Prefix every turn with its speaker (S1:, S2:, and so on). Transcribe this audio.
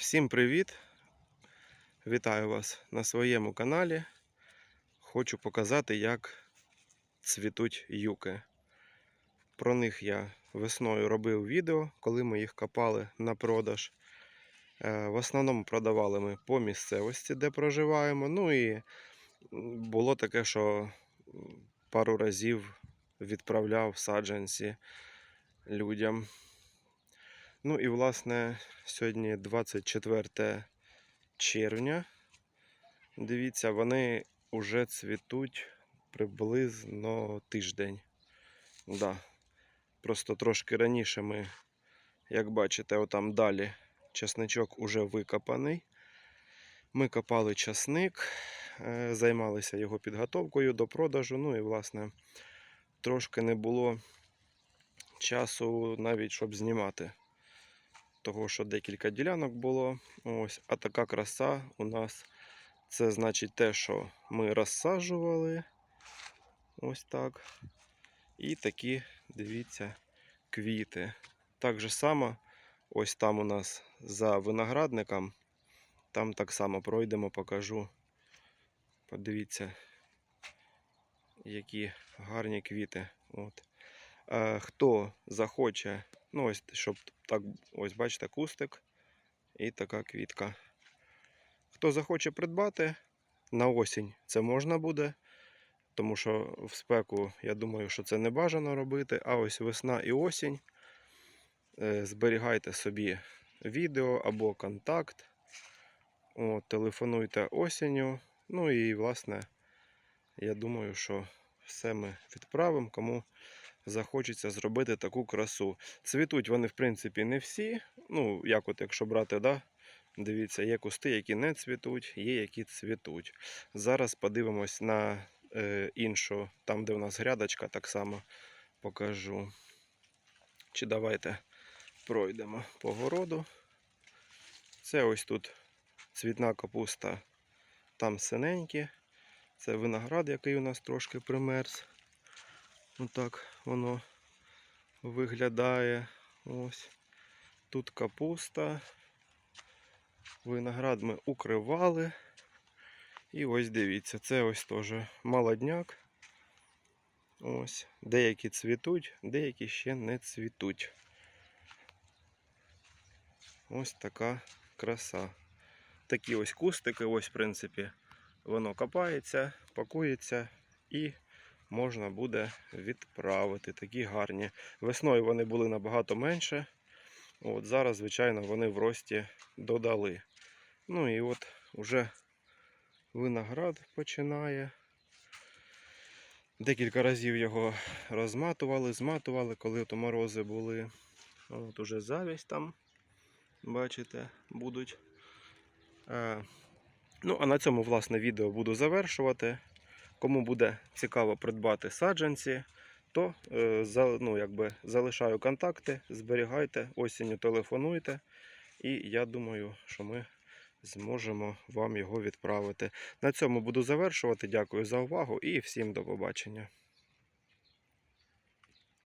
S1: Всім привіт! Вітаю вас на своєму каналі. Хочу показати, як цвітуть юки. Про них я весною робив відео, коли ми їх копали на продаж. Е, В основному продавали ми по місцевості, де проживаємо. Ну і було таке, що пару разів відправляв саджанці людям. Ну і власне сьогодні 24 червня. Дивіться, вони вже цвітуть приблизно тиждень. Да. Просто трошки раніше ми, як бачите, отам далі часничок уже викопаний. Ми копали часник, е, займалися його підготовкою до продажу. Ну і, власне, трошки не було часу навіть, щоб знімати того, що декілька ділянок було. Ось, а така краса у нас це значить те, що ми розсаджували. Ось так. І такі, дивіться, квіти. Так же само, ось там у нас за виноградником. Там так само пройдемо, покажу. Подивіться, які гарні квіти. От. Е, хто захоче, ну ось, щоб так, ось бачите, кустик і така квітка. Хто захоче придбати на осінь, це можна буде, тому що в спеку, я думаю, що це не бажано робити. А ось весна і осінь. Е, Зберігайте собі відео або контакт. От, телефонуйте осінню. Ну і, власне, я думаю, що все ми відправимо, кому захочеться зробити таку красу. Цвітуть вони, в принципі, не всі. Ну, як от якщо брати, да? дивіться, є кусти, які не цвітуть, є які цвітуть. Зараз подивимось на е, іншу, там, де в нас грядочка, так само покажу. Чи давайте пройдемо по городу. Це ось тут цвітна капуста, там синенькі. Це виноград, який у нас трошки примерз. Отак воно виглядає. Ось. Тут капуста. Виноград ми укривали. І ось дивіться, це ось теж молодняк. Ось. Деякі цвітуть, деякі ще не цвітуть. Ось така краса. Такі ось кустики, ось, в принципі, воно копається, пакується і можна буде відправити. Такі гарні. Весною вони були набагато менше. От Зараз, звичайно, вони в рості додали. Ну і от уже виноград починає. Декілька разів його розматували, зматували, коли то морози були. От уже завість там, бачите, будуть. Е, Ну, а на цьому, власне, відео буду завершувати. Кому буде цікаво придбати саджанці, то е, ну, якби, залишаю контакти, зберігайте, осінню телефонуйте. І я думаю, що ми зможемо вам його відправити. На цьому буду завершувати. Дякую за увагу і всім до побачення.